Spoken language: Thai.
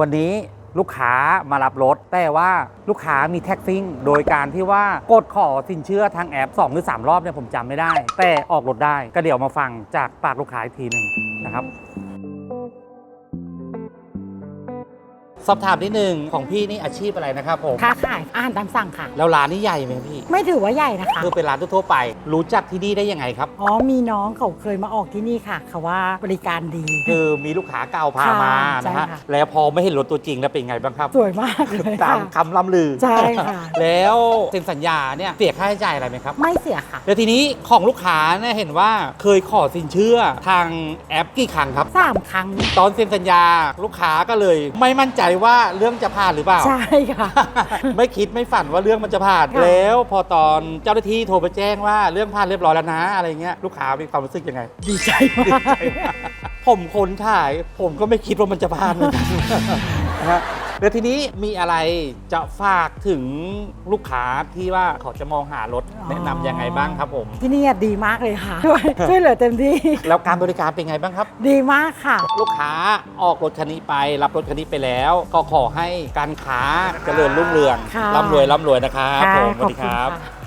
วันนี้ลูกค้ามารับรถ แต่ว่าลูกค้ามีแท็กซิ่ง โดยการที่ว่ากดขอสินเชื่อทางแอป 2 หรือ 3 รอบเนี่ยผมจำไม่ได้ แต่ออกรถได้ก็เดี๋ยวมาฟังจากปากลูกค้าอีกทีหนึ่งนะครับ สอบถามนิดนึงของพี่นี่อาชีพอะไรนะครับผมค้าขายอาหารตามสั่งค่ะ แล้วร้านนี่ใหญ่ไหมครับพี่ ไม่ถือว่าใหญ่นะคะคือเป็นร้านทั่วๆไป รู้จักที่นี่ได้ยังไงครับ อ๋อมีน้องเขาเคยมาออกที่นี่ค่ะเขาว่าบริการดี คือมีลูกค้าเก่าพามาใช่นะฮะค่ะ แล้วพอไม่เห็นรถตัวจริงแล้วเป็นไงบ้างครับสวยมากเลยตาค่ะ มคำล่ำลือใช่ค่ะ แล้วเซ็นสัญญาเนี่ยเสียค่าใช้จ่ายอะไรไหมครับ ไม่เสียค่ะแล้วทีนี้ของลูกค้าเนี่ยเห็นว่าเคยขอสินเชื่อทางแอปกี่ครั้งครับ สามครั้ง ตอนเซ็นสัญญาลูกค้าก็เลย ไม่มั่นใจว่าเรื่องจะผ่านหรือเปล่า ใช่ค่ะ ไม่คิดไม่ฝันว่าเรื่องมันจะผ่านค่ะ แล้วพอตอนเจ้าหน้าที่โทรไปแจ้งว่าเรื่องผ่านเรียบร้อยแล้วนะอะไรเงี้ยลูกค้ามีความรู้สึกยังไง ดีใจมาก ผมคนถ่าย ผมก็ไม่คิดว่ามันจะผ่านเหมือนกันนะฮะ แล้วทีนี้มีอะไรจะฝากถึงลูกค้าที่ว่าเขาจะมองหารถแนะนำยังไงบ้างครับผม ที่นี่ดีมากเลยค่ะ ช่วยช่วยเหลือเต็มที่ แล้วการบริการเป็นไงบ้างครับ ดีมากค่ะ ลูกค้าออกรถคันนี้ไป รับรถคันนี้ไปแล้ว ก็ขอให้การค้าเจริญรุ่งเรืองค่ะร่ำรวยร่ำรวยนะครับผมสวัสดีครับขอณะ